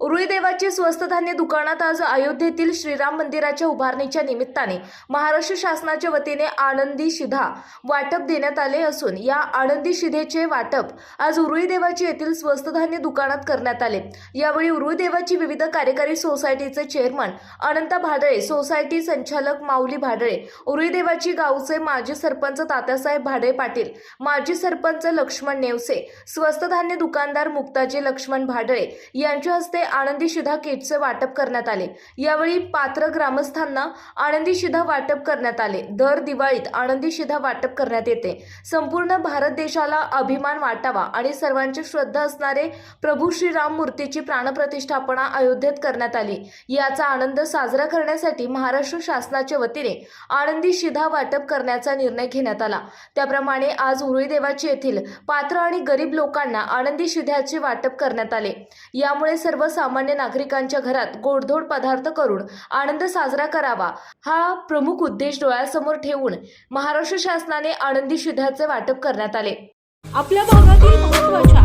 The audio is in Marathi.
उरुळी स्वस्त धान्य दुकानात आज अयोध्येतील श्रीराम मंदिराच्या उभारणीच्या निमित्ताने महाराष्ट्र शासनाच्या वतीने आनंदी शिधा वाटप देण्यात आले असून या आनंदी शिधेचे वाटप आज उरुळीदेवाची येथील स्वस्त धान्य दुकानात करण्यात आले. यावेळी उरुईदेवाची विविध कार्यकारी सोसायटीचे चेअरमन अनंता भाडळे सोसायटी संचालक माऊली भाडळे उरुळीदेवाची गावचे माजी सरपंच तात्यासाहेब भाडळे पाटील माजी सरपंच लक्ष्मण नेवसे स्वस्त धान्य दुकानदार मुक्ताजी लक्ष्मण भाडळे यांच्या हस्ते आनंदी शिधा किटचे वाटप करण्यात आले. यावेळी पात्र ग्रामस्थांना आनंदी शिधा वाटप करण्यात आले. दर दिवाळीत आनंदी शिधा वाटप करण्यात येते. संपूर्ण भारत देशाला अभिमान वाटावा आणि सर्वांची श्रद्धा असणारे प्रभू श्रीराम मूर्तीची प्राणप्रतिष्ठापना अयोध्येत करण्यात आली. याचा आनंद साजरा करण्यासाठी महाराष्ट्र शासनाच्या वतीने आनंदी शिधा वाटप करण्याचा निर्णय घेण्यात आला. त्याप्रमाणे आज उरुळीदेवाची येथील पात्र आणि गरीब लोकांना आनंदी शिध्याचे वाटप करण्यात आले. यामुळे सर्वसामान्य नागरिकांच्या घरात गोडधोड पदार्थ करून आनंद साजरा करावा हा प्रमुख उद्देश डोळ्यासमोर ठेवून महाराष्ट्र शासनाने आनंदी शिध्याचे वाटप करण्यात आले. आपल्या भागातील महत्त्वाच्या